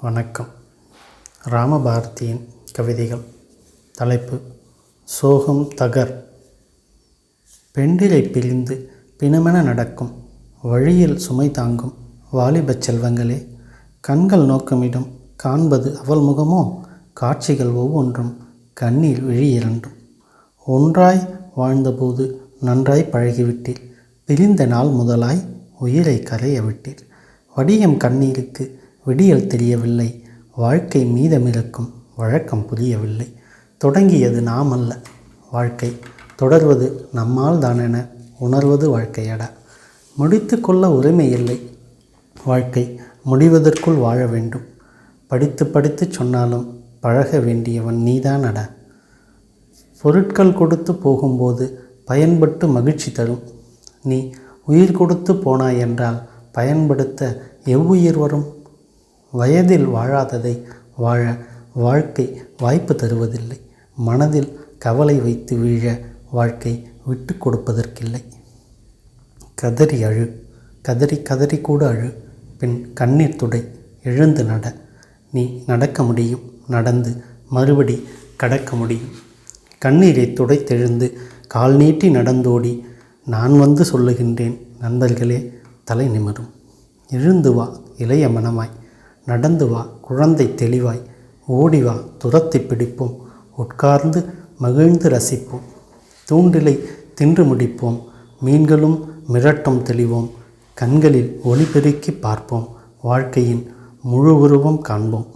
வணக்கம். ராமபாரதியின் கவிதைகள். தலைப்பு சோகம் தகர். பெண்டிலை பிரிந்து பிணமென நடக்கும் வழியில் சுமை தாங்கும் வாலிபச் செல்வங்களே கண்கள் நோக்கமிடும் காண்பது அவள் முகமோ? காட்சிகள் ஒவ்வொன்றும் கண்ணீர் விழி இரண்டும் ஒன்றாய் வாழ்ந்தபோது நன்றாய் பழகிவிட்டீர். பிரிந்த நாள் முதலாய் உயிரை கரைய விட்டீர் வடியம் கண்ணீருக்கு விடியல் தெரியவில்லை. வாழ்க்கை மீதமிருக்கும் வழக்கம் புரியவில்லை. தொடங்கியது நாம் அல்ல வாழ்க்கை தொடர்வது நம்மால் தானென உணர்வது வாழ்க்கையடா. முடித்து கொள்ள உரிமை இல்லை. வாழ்க்கை முடிவதற்குள் வாழ வேண்டும். படித்து படித்து சொன்னாலும் பழக வேண்டியவன் நீதானடா. பொருட்கள் கொடுத்து போகும்போது பயன்பட்டு மகிழ்ச்சி தரும். நீ உயிர் கொடுத்து போனாய் என்றால் பயன்படுத்த எவ்வுயிர் வரும்? வயதில் வாழாததை வாழ வாழ்க்கை வாய்ப்பு தருவதில்லை. மனதில் கவலை வைத்து வீழ வாழ்க்கை விட்டு கொடுப்பதற்கில்லை. கதறி அழு கதறி கதறி கூட அழு. பின் கண்ணீர் துடை எழுந்து நட. நீ நடக்க முடியும் நடந்து மறுபடி கடக்க முடியும். கண்ணீரை துடைத்தெழுந்து கால் நீட்டி நடந்தோடி நான் வந்து சொல்லுகின்றேன் நண்பர்களே தலை நிமிரும். எழுந்து வா இளைய மனமாய். நடந்து வா குழந்தை தெளிவாய். ஓடி வா துரத்தி பிடிப்போம். உட்கார்ந்து மகிழ்ந்து ரசிப்போம். தூண்டிலை தின்று முடிப்போம். மீன்களும் மிரட்டும் தெளிவோம். கண்களில் ஒளி பெருக்கி பார்ப்போம். வாழ்க்கையின் முழு உருவம் காண்போம்.